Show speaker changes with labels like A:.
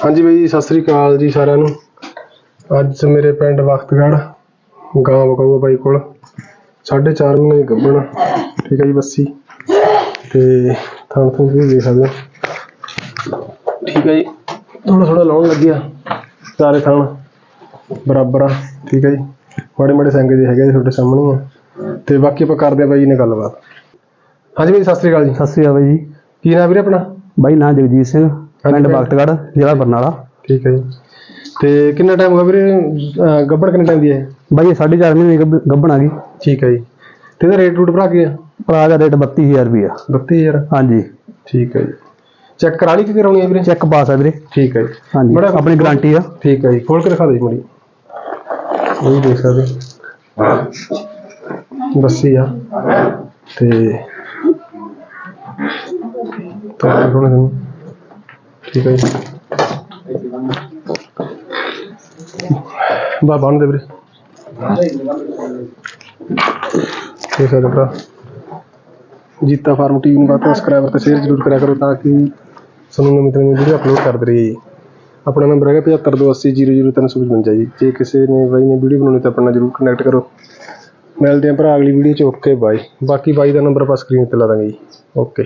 A: ਹਾਂਜੀ ਬਾਈ ਜੀ, ਸਤਿ ਸ੍ਰੀ ਅਕਾਲ ਜੀ ਸਾਰਿਆਂ ਨੂੰ। ਅੱਜ ਮੇਰੇ ਪਿੰਡ ਵਖਤਗੜ੍ਹ ਗਾਂ ਬਕਾਊਆ ਬਾਈ ਕੋਲ। 4.5 ਮਹੀਨੇ ਗੱਭਣ ਠੀਕ ਹੈ ਜੀ ਬੱਸੀ। ਤੇ ਥਾਂ ਥਾਂ ਵੀ ਦੇਖ ਸਕਦੇ ਠੀਕ ਹੈ ਜੀ। ਥੋੜਾ ਥੋੜਾ ਲਾਉਣ ਲੱਗਿਆ ਸਾਰੇ ਥਾਂ। ਬਰਾਬਰ ਆ ਠੀਕ ਹੈ ਜੀ। ਮਾੜੇ ਮਾੜੇ ਸੰਗ ਦੇ ਹੈਗੇ ਜੀ ਤੁਹਾਡੇ ਸਾਹਮਣੇ ਆ। ਤੇ ਬਾਕੀ ਆਪਾਂ ਕਰਦੇ ਆ ਬਾਈ ਜੀ ਨਾਲ ਗੱਲਬਾਤ। ਹਾਂਜੀ ਬਾਈ ਸਤਿ ਸ੍ਰੀ ਅਕਾਲ ਜੀ।
B: ਸਤਿ ਸ਼੍ਰੀ ਅਕਾਲ ਬਾਈ ਜੀ।
A: ਕੀ ਨਾਮ ਵੀਰੇ ਆਪਣਾ?
B: ਬਾਈ ਨਾਂ ਜਗਜੀਤ ਸਿੰਘ। ਪਿੰਡ
A: ਬਾਈ।
B: ਬਖਤਗੜ੍ਹ ਜ਼ਿਲ੍ਹਾ ਬਰਨਾਲਾ।
A: ਠੀਕ ਹੈ ਜੀ। ਤੇ ਕਿੰਨਾ ਟਾਈਮ ਹੋ ਗਿਆ ਵੀਰੇ? ਅਹ ਗੱਭਣ ਕਿੰਨੇ ਟਾਈਮ ਦੀ ਹੈ?
B: ਬਾਈ ਇਹ 4.5 ਮਹੀਨੇ ਦੀ ਗੱਭ- ਗੱਭਣ ਆ ਗਈ।
A: ਠੀਕ ਹੈ ਜੀ। ਤੇ ਇਹਦਾ ਰੇਟ ਰੂਟ ਭਰਾ ਕੇ ਆ?
B: ਭਰਾ ਦਾ ਰੇਟ 32000 ਰੁਪਇਆ
A: 32000
B: ਹਾਂਜੀ।
A: ਠੀਕ ਹੈ ਜੀ। ਚੈੱਕ ਕਰਾ ਲਈ ਕਿ ਕਰਾਉਣੀ ਹੈ ਵੀਰੇ?
B: ਚੈੱਕ ਪਾਸ ਆ ਵੀਰੇ।
A: ਠੀਕ ਹੈ ਜੀ।
B: ਹਾਂਜੀ
A: ਬੜਾ-
B: ਆਪਣੀ ਗਾਰੰਟੀ ਆ।
A: ਠੀਕ ਹੈ ਜੀ। ਖੋਲ ਕੇ ਦਿਖਾ ਜੀ ਮੜੀ। ਇਹ ਦੇਖ ਸਕਦੇ ਬੱਸੀ ਆ। ਤੇ ਤਾਂ ਕੋਣ ਹੈ ਠੀਕ ਹੈ ਜੀ। ਬਾ, ਬੰਨ ਦੇ ਵੀਰੇ। ਠੀਕ ਹੈ ਭਰਾ। ਜੀਤਾ ਫਾਰਮ ਟੀਵੀ ਨੂੰ ਬਾਤ ਸਬਸਕ੍ਰਾਈਬਰ ਤੇ ਸ਼ੇਅਰ ਜ਼ਰੂਰ ਕਰਿਆ ਕਰੋ ਤਾਂ ਕਿ ਸਾਨੂੰ ਨਵੀਂ ਨਵੀਂ ਵੀਡੀਓ ਅਪਲੋਡ ਕਰਦੇ ਰਹੀਏ ਜੀ। ਆਪਣਾ ਨੰਬਰ ਹੈਗਾ 7528000355 ਜੀ। ਜੇ ਕਿਸੇ ਨੇ ਬਾਈ ਨੇ ਵੀਡੀਓ ਬਣਾਉਣੀ ਤਾਂ ਆਪਣਾ ਜਰੂਰ ਕਨੈਕਟ ਕਰੋ। ਮਿਲਦੇ ਆਂ ਭਰਾ ਅਗਲੀ ਵੀਡੀਓ ਚ। ਓਕੇ ਬਾਈ ਬਾਕੀ ਬਾਈ ਦਾ ਨੰਬਰ ਆਪਾਂ ਸਕਰੀਨ ਤੇ ਲਾ ਦਾਂਗੇ ਜੀ। ਓਕੇ